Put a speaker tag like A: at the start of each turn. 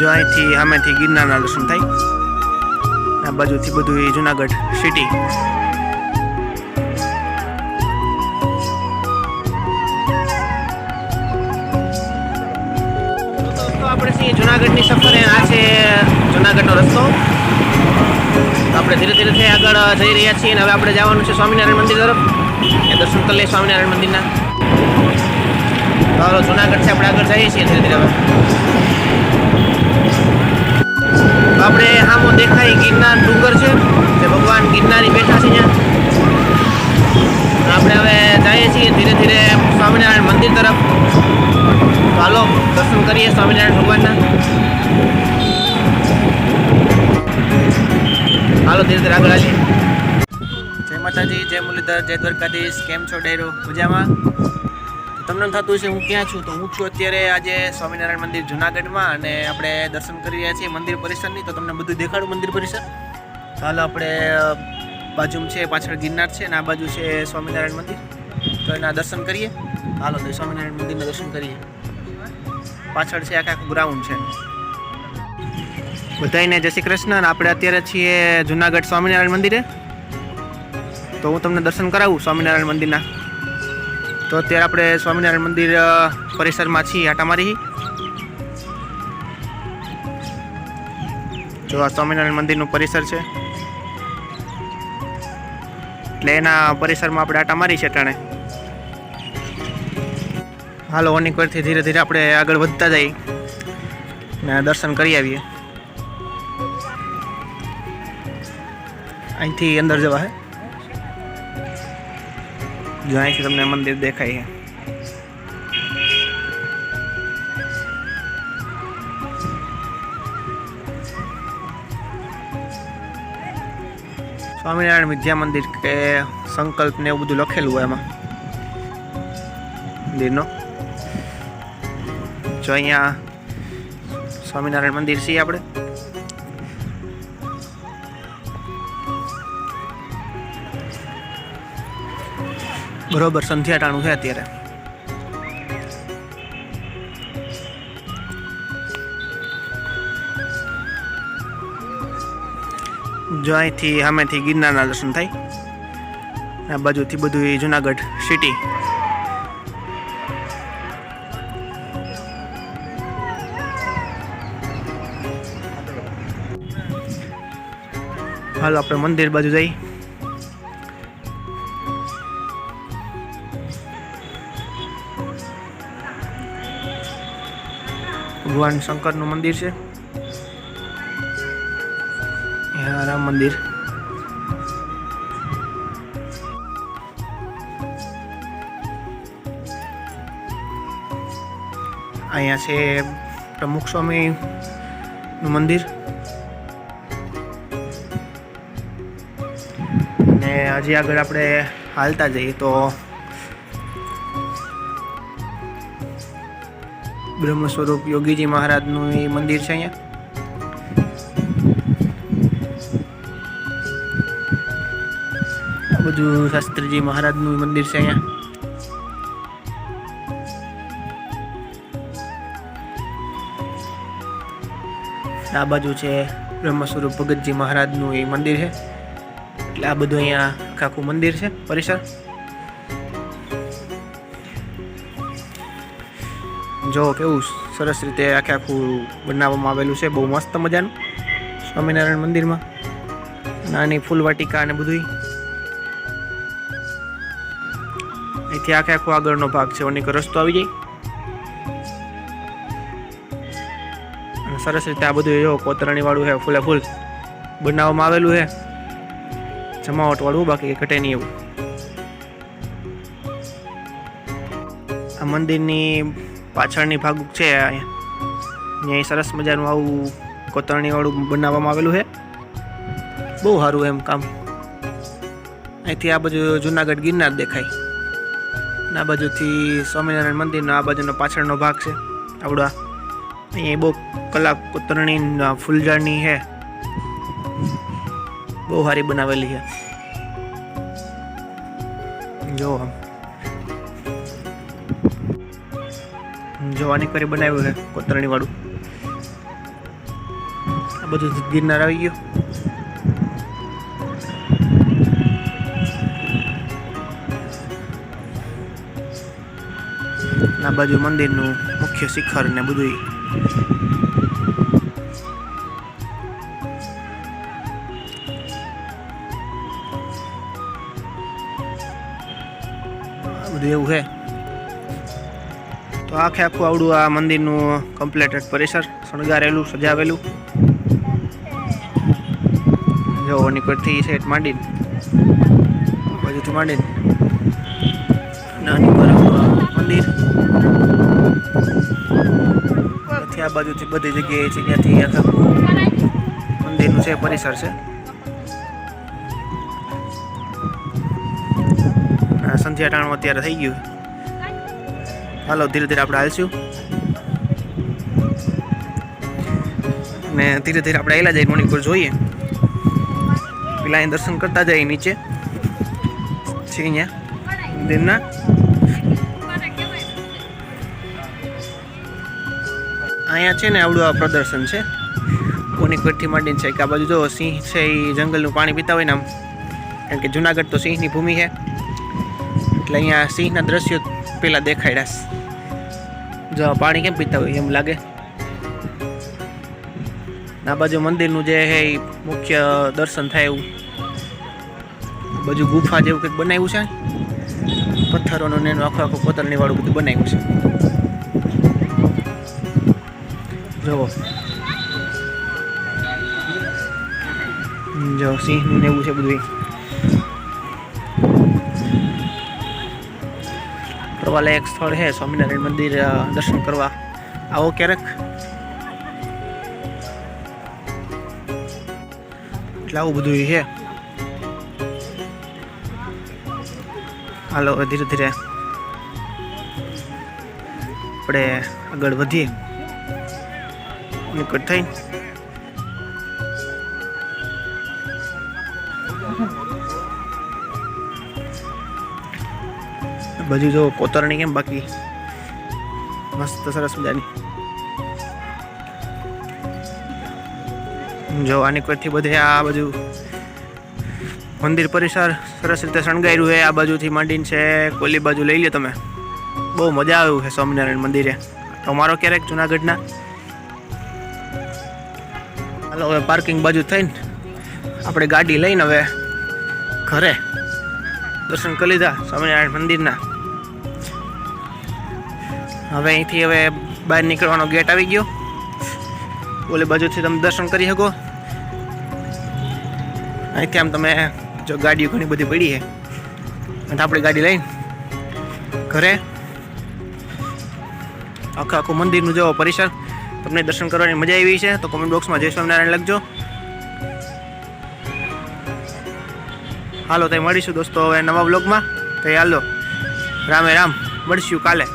A: જો અહીંથી સામેથી ગિરનારના દર્શન થાય, આ બાજુથી બધું એ જુનાગઢ સિટી આપણે છીએ જુનાગઢની સફર, આ છે જુનાગઢનો રસ્તો. તો આપણે ધીરે ધીરે થઈ આગળ જઈ રહ્યા છીએ અને હવે આપણે જવાનું છે સ્વામિનારાયણ મંદિર તરફ. એ દર્શન કરી લઈએ સ્વામિનારાયણ મંદિરના. જુનાગઢ છે આપણે આગળ જઈએ છીએ ધીરે ધીરે હવે. સ્વામિનારાયણ મંદિર તરફ. ચાલો, દર્શન કરીએ સ્વામિનારાયણ ભગવાનના. હાલો ધીરે ધીરે આગળ હાલીએ જય માતાજી, જય મુરલીધર, જય દ્વારકાધીશ. કેમ છો ડેરો મજામાં? તમને થતું છે હું ક્યાં છું? તો હું છું અત્યારે આજે સ્વામિનારાયણ મંદિર જુનાગઢમાં અને આપણે દર્શન કરી રહ્યા છીએ મંદિર પરિસરની. તો તમને બધું દેખાડું મંદિર પરિસર? ચાલો, આપણે બાજુમાં છે, પાછળ ગિરનાર છે અને આ બાજુ છે સ્વામિનારાયણ મંદિર. તો એના દર્શન કરીએ. હાલો તો સ્વામિનારાયણ મંદિરના દર્શન કરીએ. પાછળ છે આખા ગ્રાઉન્ડ છે. બધાને જય શ્રી કૃષ્ણ આપણે અત્યારે છીએ જુનાગઢ સ્વામિનારાયણ મંદિરે. તો હું તમને દર્શન કરાવું સ્વામિનારાયણ મંદિરના. તો અત્યારે આપણે સ્વામિનારાયણ મંદિર પરિસરમાં છીએ, આટા મારી જો આ સ્વામિનારાયણ મંદિરનું પરિસર છે. એટલે એના પરિસરમાં આપણે આટા મારી છે ટાણે હાલો ઓનિક પરથી ધીરે ધીરે આપણે આગળ વધતા જઈએ ને દર્શન કરી આવીએ. અહીંથી અંદર જવા હે. જો અહીંથી તમને મંદિર દેખાય છે સ્વામિનારાયણ વિદ્યા મંદિર કે સંકલ્પ ને એવું બધું લખેલું હોય એમાં. મંદિરનો. જો અહીંયા સ્વામિનારાયણ મંદિર છીએ આપણે. બરોબર, સંધ્યાટાણું છે અત્યારે. જો અહીંથી સામેથી ગિરનારના દર્શન થાય. આ બાજુથી બધું જુનાગઢ સિટી હાલો, આપણે મંદિર બાજુ જઈ. ભગવાન શંકરનું મંદિર છે. રામ મંદિર. અહીંયા છે પ્રમુખ સ્વામી નું મંદિર. હજી આગળ આપણે હાલતા જઈએ તો બ્રહ્મ સ્વરૂપ યોગીજી મહારાજનું એ મંદિર છે અહીંયા. બધું શાસ્ત્રીજી મહારાજનું મંદિર છે અહીંયા. આ બાજુ છે બ્રહ્મ સ્વરૂપ ભગતજી મહારાજનું એ મંદિર છે. એટલે આ બધું અહીંયા આખું મંદિર છે. પરિસર. જો કેવું સરસ રીતે આખે આખું બનાવવામાં આવેલું છે. બહુ મસ્ત મજાનું. સ્વામિનારાયણ મંદિરમાં. નાની ફૂલવાટિકા અને બધું અહીંથી આખે આખો આગળનો ભાગ છે. ઓનીક રસ્તો આવી જાય. સરસ રીતે આ બધું જો કોતરણી વાળું છે ફૂલે ફૂલ. બનાવવામાં આવેલું છે. જમાવટ વાળું, બાકી ઘટે નહીં એવું. આ મંદિરની પાછળની ભાગ છે અહીંયા. સરસ મજાનું આવું કોતરણી વાળું બનાવવામાં આવેલું છે. બહુ સારું એમ કામ. અહીંથી આ બાજુ જુનાગઢ ગિરનાર દેખાય. આ બાજુથી સ્વામિનારાયણ મંદિરનો આ બાજુનો પાછળનો ભાગ છે, આવડા અહીંયા બહુ કલા કોતરણી ફૂલઝાડની છે. બહુ સારી બનાવેલી છે. જો આમ જોવાની કરી બનાવ્યું છે કોતરણી વાળું આ બધું ગિરનાર આવી ગયું. આ બાજુ મંદિરનું મુખ્ય શિખર ને બધું બધું એવું છે. તો આખે આખું આવડું આ મંદિરનું કમ્પ્લેટેડ પરિસર, શણગારેલું, સજાવેલું. જો નીકળથી સેટ માંડીને, બાજુથી માંડીને, નાની બરાબર મંદિર. આ બાજુથી બધી જગ્યાએ છે, ત્યાંથી આખા મંદિરનું છે, પરિસર છે. સંધ્યા ટાણું અત્યારે થઈ ગયું. હાલો, ધીરે ધીરે આપણે હાલશું. ને ધીરે ધીરે આપણે આવેલા જઈએ, મણિપુર જોઈએ. પેલા અહીં દર્શન કરતા જઈએ નીચે. છે અહીંયા, મંદિરના. અહીંયા છે ને આવડું આ પ્રદર્શન છે. કોનિકપેટથી માંડીને છે? કે આ બાજુ જો સિંહ છે એ જંગલનું પાણી પીતા હોય ને આમ. કારણ કે જુનાગઢ તો સિંહની ભૂમિ છે. એટલે અહીંયા સિંહના દ્રશ્યો પેલા દેખાડ્યા જો પાણી કેમ પીતા હોય એમ લાગે. આ બાજુ મંદિરનું જે છે એ મુખ્ય દર્શન થાય એવું. બાજુ ગુફા જેવું કંઈક બનાવ્યું છે. પથ્થરોનું ને એનું આખું આખું કોતરણી વાળું બધું બનાવ્યું છે. જુઓ. જો સિંહનું ને એવું છે બધું ફરવાલાયક સ્થળ છે સ્વામિનારાયણ મંદિર દર્શન કરવા. આવો ક્યારેક. એટલે આવું બધું છે. હાલો, ધીરે ધીરે. આપણે આગળ વધીએ. નીકળ થઈ. બાજુ જો કોતરણી કેમ બાકી? મસ્ત સરસ મજાની. જો આની કોઈથી બધે આ બાજુ મંદિર પરિસર સરસ રીતે શણગાર્યું છે, આ બાજુથી માંડીને છે, કોલી બાજુ લઈ લે તમે. બહુ મજા આવ્યું છે સ્વામિનારાયણ મંદિરે. તમારો ક્યારેક જુનાગઢના? હાલો, હવે પાર્કિંગ બાજુ થઈને આપણે ગાડી લઈને હવે ઘરે દર્શન કરી લીધા સ્વામિનારાયણ મંદિરના. હવે અહીંથી હવે બહાર નીકળવાનો ગેટ આવી ગયો. ઓલી બાજુથી તમે દર્શન કરી શકો. અહીંથી આમ તમે જો ગાડીઓ ઘણી બધી પડી છે. અને આપણી ગાડી લઈને ઘરે આખું આખું મંદિરનું જો પરિસર તમને દર્શન કરવાની મજા આવી છે, તો કોમેન્ટ બોક્સમાં જય સ્વામિનારાયણ લખજો. હાલો તો મળીશું દોસ્તો હવે નવા બ્લોગમાં તો હાલો, રામે રામ, મળીશું કાલે.